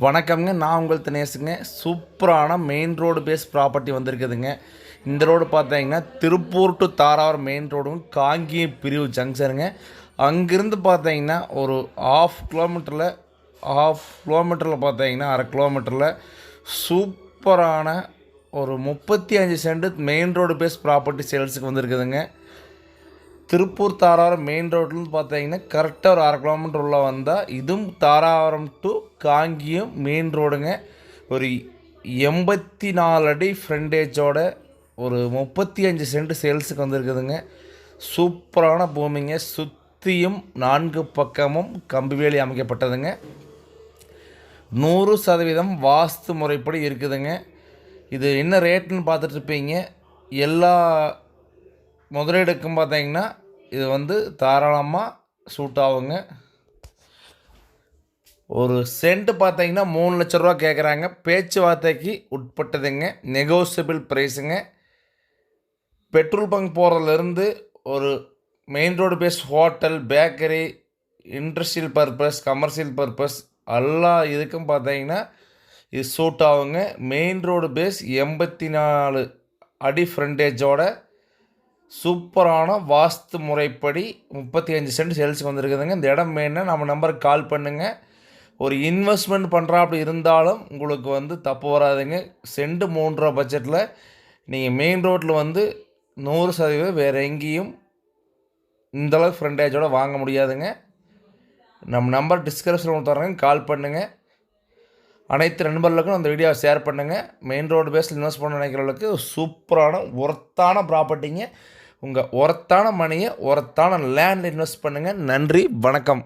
வணக்கம்ங்க. நான் உங்கள் தினேஷுங்க. சூப்பரான மெயின் ரோடு பேஸ் ப்ராப்பர்ட்டி வந்திருக்குதுங்க. இந்த ரோடு பார்த்தீங்கன்னா திருப்பூர் டு தாராவூர் மெயின் ரோடும் காங்கி பிரிவு ஜங்ஷனுங்க அங்கேருந்து பார்த்தீங்கன்னா ஒரு ஆஃப் கிலோமீட்டரில் ஆஃப் கிலோமீட்டரில் பார்த்தீங்கன்னா அரை கிலோமீட்டரில் சூப்பரான ஒரு முப்பத்தி அஞ்சு cent main road base property சேல்ஸுக்கு வந்திருக்குதுங்க. திருப்பூர் தாராவரம் மெயின் ரோட்லேருந்து பார்த்தீங்கன்னா கரெக்டாக ஒரு அரை கிலோமீட்டர் உள்ள வந்தால் இதுவும் தாராவரம் டு காங்கியம் மெயின் ரோடுங்க ஒரு எண்பத்தி நாலு அடி ஃப்ரண்டேஜோட ஒரு முப்பத்தி அஞ்சு சென்ட் சேல்ஸுக்கு வந்திருக்குதுங்க. சூப்பரான பூமிங்க. சுற்றியும் நான்கு பக்கமும் கம்பி வேலி அமைக்கப்பட்டதுங்க. நூறு சதவீதம் வாஸ்து முறைப்படி இருக்குதுங்க. இது என்ன ரேட்டுன்னு பார்த்துட்ருப்பீங்க எல்லா முதலீடுக்கும் பார்த்தீங்கன்னா இது வந்து தாராளமாக சூட் ஆகுங்க. ஒரு சென்ட் பார்த்தீங்கன்னா மூணு லட்ச ரூபா கேட்குறாங்க பேச்சுவார்த்தைக்கு உட்பட்டதுங்க. நெகோசியபிள் ப்ரைஸுங்க பெட்ரோல் பங்க் போகிறதுலேருந்து ஒரு main road face hotel bakery industrial purpose commercial purpose எல்லா இதுக்கும் பார்த்தீங்கன்னா இது சூட் ஆகுங்க. மெயின் ரோடு பேஸ் எண்பத்தி நாலு அடி ஃப்ரண்டேஜோட சூப்பரான வாஸ்து முறைப்படி முப்பத்தி அஞ்சு சென்ட் சேல்ஸுக்கு வந்திருக்குதுங்க. இந்த இடம் வேணுன்னா நம்ம நம்பருக்கு கால் பண்ணுங்கள் ஒரு இன்வெஸ்ட்மெண்ட் பண்ணுறா அப்படி இருந்தாலும் உங்களுக்கு வந்து தப்பு வராதுங்க. சென்ட் மூன்று ரூபா பட்ஜெட்டில் நீங்கள் மெயின் ரோட்டில் வந்து நூறு சதவீதம் வேறு எங்கேயும் இந்தளவுக்கு ஃப்ரண்டேஜோடு வாங்க முடியாதுங்க. நம்ம நம்பர் டிஸ்கிரிப்ஷனில் தரேங்க கால் பண்ணுங்கள் அனைத்து நண்பர்களுக்கும் அந்த வீடியோவை ஷேர் பண்ணுங்கள் மெயின் ரோடு பேஸில் இன்வெஸ்ட் பண்ண நினைக்கிறவங்களுக்கு சூப்பரான ஒர்த்தான ப்ராப்பர்ட்டிங்க உங்கள் உரத்தான மணியை உரத்தான லேண்டில் இன்வெஸ்ட் பண்ணுங்கள் நன்றி வணக்கம்.